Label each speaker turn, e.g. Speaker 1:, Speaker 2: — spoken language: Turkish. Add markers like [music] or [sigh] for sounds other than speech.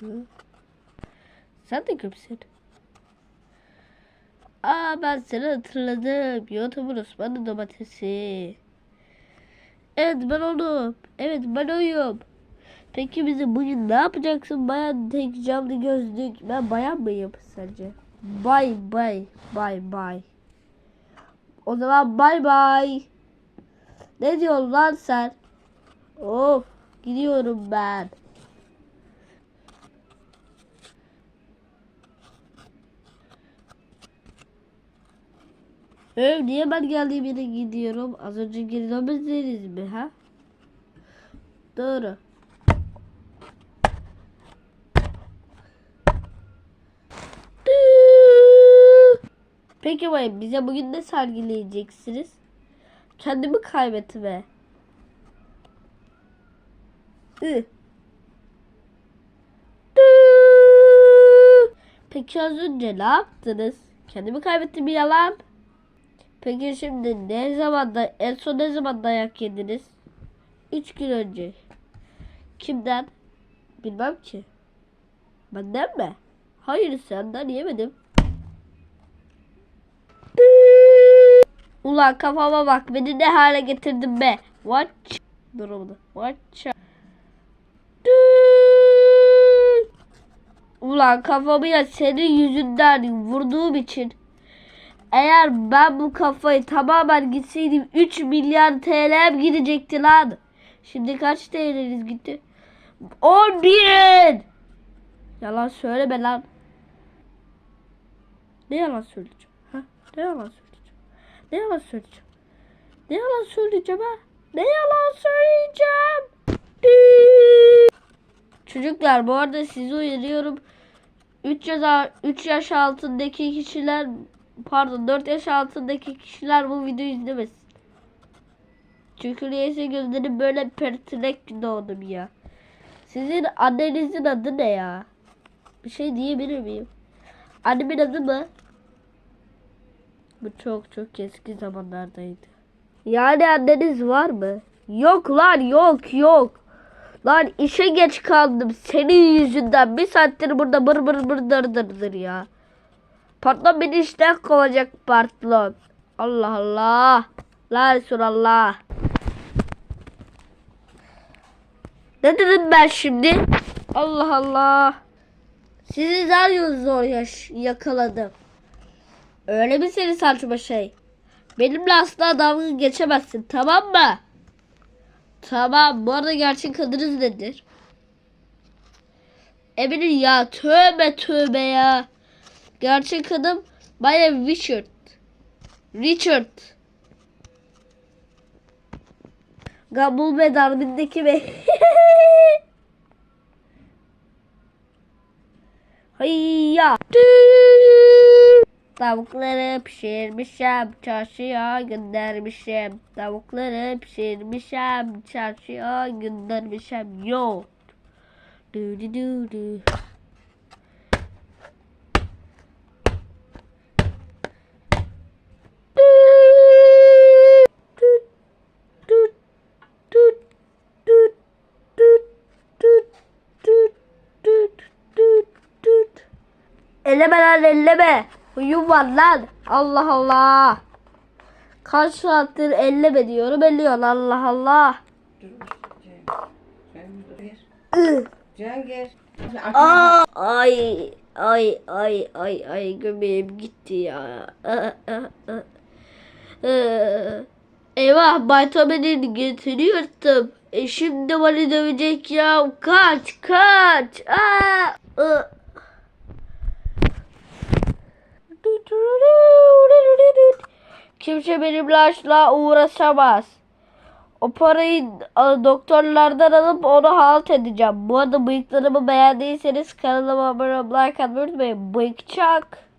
Speaker 1: Hı? Sen de kimsin? Aa ben seni hatırladım. YouTube'un Osmanlı domatesi. Evet ben oldum. Evet ben oyum. Peki bizi bugün ne yapacaksın bayan tek camlı gözlük? Ben bayan mıyım sence? Bay bay bay bay. O zaman bay bay. Ne diyorsun lan sen? Of gidiyorum ben. Öv niye ben geldiğim yere gidiyorum? Az önce geri dönmediniz mi ha? Doğru. Peki bayım bize bugün ne sergileyeceksiniz? Kendimi kaybetme. Ü. Peki az önce ne yaptınız? Kendimi kaybettim yalan. Peki şimdi ne zaman da en son ne zaman dayak yediniz? Üç gün önce. Kimden? Bilmem ki. Benden mi? Hayır senden yemedim. Ulan kafama bak beni ne hale getirdin be. Watch. Dur onu. Watch. Ulan kafamı ya senin yüzünden vurduğum için eğer ben bu kafayı tamamen gitseydim 3 milyar TL'm gidecekti lan. Şimdi kaç TL'niz gitti? 10 bin. Yalan söyleme lan. Ne yalan söyleyeceğim? Ha? Ne yalan söyleyeceğim? Ne yalan söyleyeceğim? Ne yalan söyleyeceğim ha? Ne yalan söyleyeceğim? Çocuklar bu arada sizi uyarıyorum. 3 yaş, 3 yaş altındaki kişiler pardon 4 yaş altındaki kişiler bu videoyu izlemesin. Çünkü niyeyse gözlerim böyle pertinek doğdum ya. Sizin annenizin adı ne ya? Bir şey diyebilir miyim? Annemin adı mı? Bu çok çok eski zamanlardaydı. Yani anneniz var mı? Yok lan yok yok. Lan işe geç kaldım senin yüzünden. Bir saattir burada bır bır bır dır dır dır ya. Patron beni işten kovacak patron. Allah Allah. La Resulallah. Ne dedim ben şimdi? Allah Allah. Sizi zar zor yaş yakaladım. Öyle mi seni saçma şey? Benimle asla dalga geçemezsin tamam mı? Tamam bu arada gerçek adınız nedir? Eminim ya tövbe tövbe ya. Gerçek adım Maya Richard. Richard. Gambul ve Darwin'deki [laughs] ve Hayya. Tavukları pişirmişim, çarşıya göndermişim. Tavukları pişirmişim, çarşıya göndermişim. Yo. Du du du du. Elleme lan elleme. Huyum var lan. Allah Allah. Kaç saattir elleme diyorum elliyorsun Allah Allah.
Speaker 2: Cengiz.
Speaker 1: Aa, ay ay ay ay ay göbeğim gitti ya. Eyvah Baytamen'in getiriyordum. E şimdi beni dövecek ya. Kaç kaç. Aa, Kimse benimle asla uğraşamaz. O parayı a, doktorlardan alıp onu halt edeceğim. Bu arada bıyıklarımı beğendiyseniz kanalıma abone olmayı like unutmayın. Bıyıkçak.